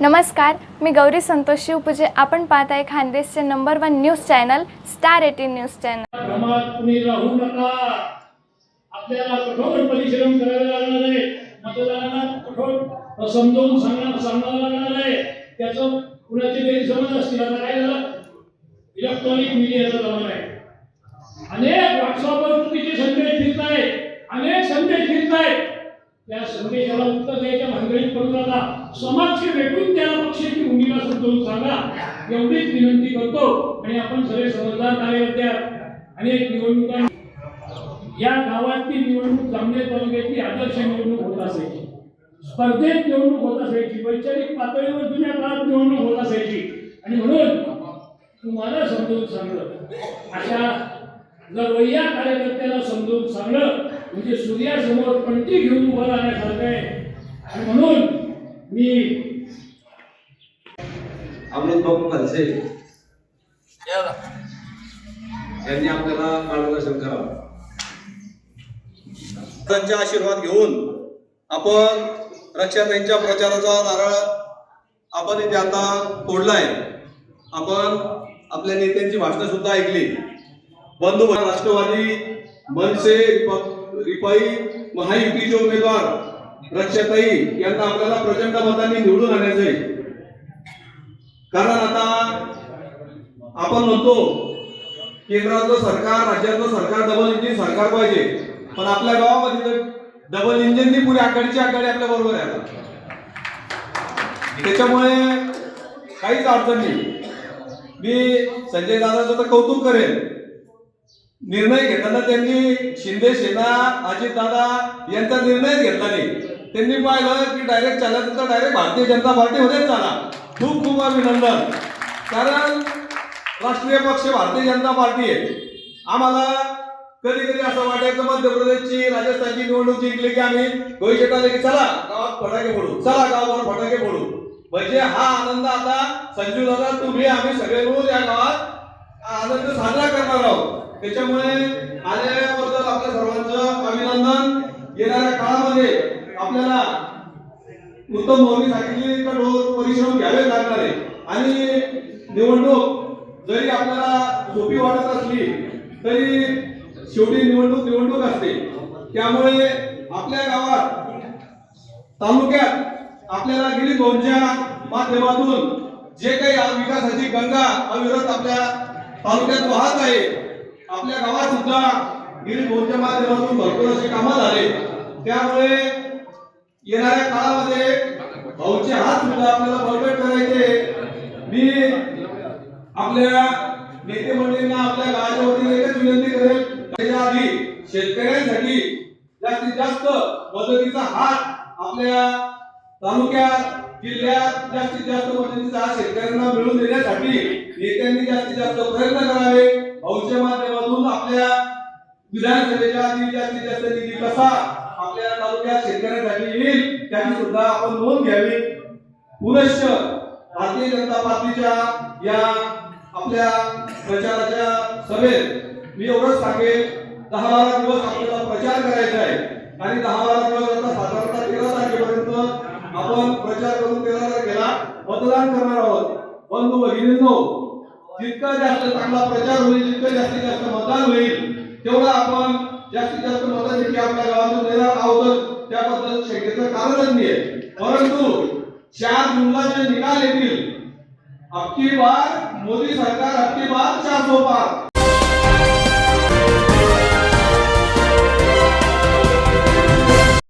नमस्कार मी गौरी संतोष शिवपूजे. आपण पाहत आहे खानदेशचे number one news channel star eighteen news channel तुम्ही राहू नका. आपल्याला कठोर परिश्रम करावे लागणार आहे. मतदारांना कठोर समजावून सांगणार सांगावं लागणार आहे. त्याचं कुणाचे गैरसमज असतील आता काय झालं? इलेक्ट्रॉनिक मीडियाचा जमाना आहे. अनेक व्हॉट्सअपवर चुकीचे संदेश फिरत आहेत अनेक संदेश फिरत आहेत त्या संदेशाला उत्तर द्यायच्या भानगडीत पडू नका. समाजशी भेटून त्या पक्षाची भूमिका समजावून सांगा. एवढीच विनंती करतो आणि आपण सगळे समजदार कार्यकर्ते अनेक निवडणुका या गावातली निवडणूक जामनेर तालुक्याची आदर्श निवडणूक होत असायची. स्पर्धेत निवडणूक होत असायची. वैचारिक पातळीवर जुन्या काळात निवडणूक होत असायची. आणि म्हणून तुम्हाला समजवून सांगलं. अशा जर लढवय्या कार्यकर्त्याला समजवून सांगलं म्हणजे सूर्यासमोर पणती घेऊन उभं राहण्यासारखं आहे. आणि म्हणून मी अमृत बापू खलसे. यांनी आपल्याला मार्गदर्शन करावं. त्यांचे आशीर्वाद घेऊन आपण रक्षाताईंच्या प्रचाराचा नारळ आपण इथे आता फोडलाय. आपण आपल्या नेत्यांची भाषणं सुद्धा ऐकली. बंधू राष्ट्रवादी मनसे रिपाई महायुतीचे उमेदवार रक्षाताई यांना आपल्याला प्रचंड मतांनी निवडून आणायचं आहे कारण आता आपण म्हणतो केंद्राचं सरकार राज्याचं सरकार डबल इंजिन सरकार पाहिजे. पण आपल्या गावामध्ये डबल इंजिननी पुढे आघाडीची आघाडी आपल्या बरोबर आहे आता. त्याच्यामुळे काहीच अडचण नाही. मी संजय दादाचं तर कौतुक करेन. निर्णय घेताना त्यांनी शिंदे सेना अजित दादा यांचा निर्णय घेतला नाही. त्यांनी पाहिलं की डायरेक्ट चालायचं तर डायरेक्ट भारतीय जनता पार्टी होतेच चाला. खूप खूप अभिनंदन. कारण राष्ट्रीय पक्ष भारतीय जनता पार्टी आहे. आम्हाला कधी कधी असं वाटायचं मध्य प्रदेशची राजस्थानची निवडणूक जिंकली की आम्ही भविष्यात आले की चला गावात फटाके फोडू. चला गावावर फटाके फोडू. म्हणजे हा आनंद आता संजू दादा तुम्ही आम्ही सगळे मिळून या गावात आनंद साजरा करणार आहोत. त्याच्यामुळे आल्याबद्दल आपल्या सर्वांचं अभिनंदन. येणाऱ्या काळामध्ये आपल्याला उत्तम नोंदणी सांगितली कठोर परिश्रम घ्यावे लागणार आहे. आणि निवडणूक जरी आपल्याला सोपी वाटत असली तरी शेवटी निवडणूक निवडणूक असते. त्यामुळे आपल्या गावात तालुक्यात आपल्याला गेली दोनच्या माध्यमातून जे काही विकासाची गंगा अविरत आपल्या तालुक्यात वाहत आहे आपल्या गावात सुद्धा गेली दोनच्या माध्यमातून भरपूर असे कामं झाले. त्यामुळे येणाऱ्या काळामध्ये भाऊचे हात सुद्धा आपल्याला बळकट करायचे. मी आपल्या नेते मंडळींना आपल्या गावाच्या वतीने एकच विनंती करेल. त्याच्या आधी शेतकऱ्यांसाठी जास्तीत जास्त मदतीचा हात आपल्या तालुक्यात जिल्ह्यात जास्तीत जास्त मदतीचा शेतकऱ्यांना मिळवून देण्यासाठी नेत्यांनी जास्तीत जास्त प्रयत्न करावे. भाऊच्या माध्यमातून आपल्या विधानसभेच्या आधी जास्तीत जास्त निधी कसा आपल्या तालुक्यात शेतकऱ्यांसाठी येईल त्याची सुद्धा आपण नोंद घ्यावी. पुनश्च भारतीय जनता पार्टीच्या या आपल्या प्रचाराच्या सभेत मी एवढंच सांगेन दहा बारा दिवस आपल्याला प्रचार करायचा आहे आणि दहा बारा दिवस आता साधारणतः तेरा तारखेपर्यंत आपण प्रचार करून तेरा तारखेला मतदान करणार आहोत. बंधू भगिनींनो जितका जास्त चांगला प्रचार होईल जितकं जास्तीत जास्त मतदान होईल तेवढा आपण जास्तीत जास्त मतांची आपल्या गावातून देणार आहोत त्याबद्दल शंकेचं कारणच नाही परंतु चार जूनला जे निकाल येतील. अबकी बार मोदी सरकार अबकी बार चार सौ पार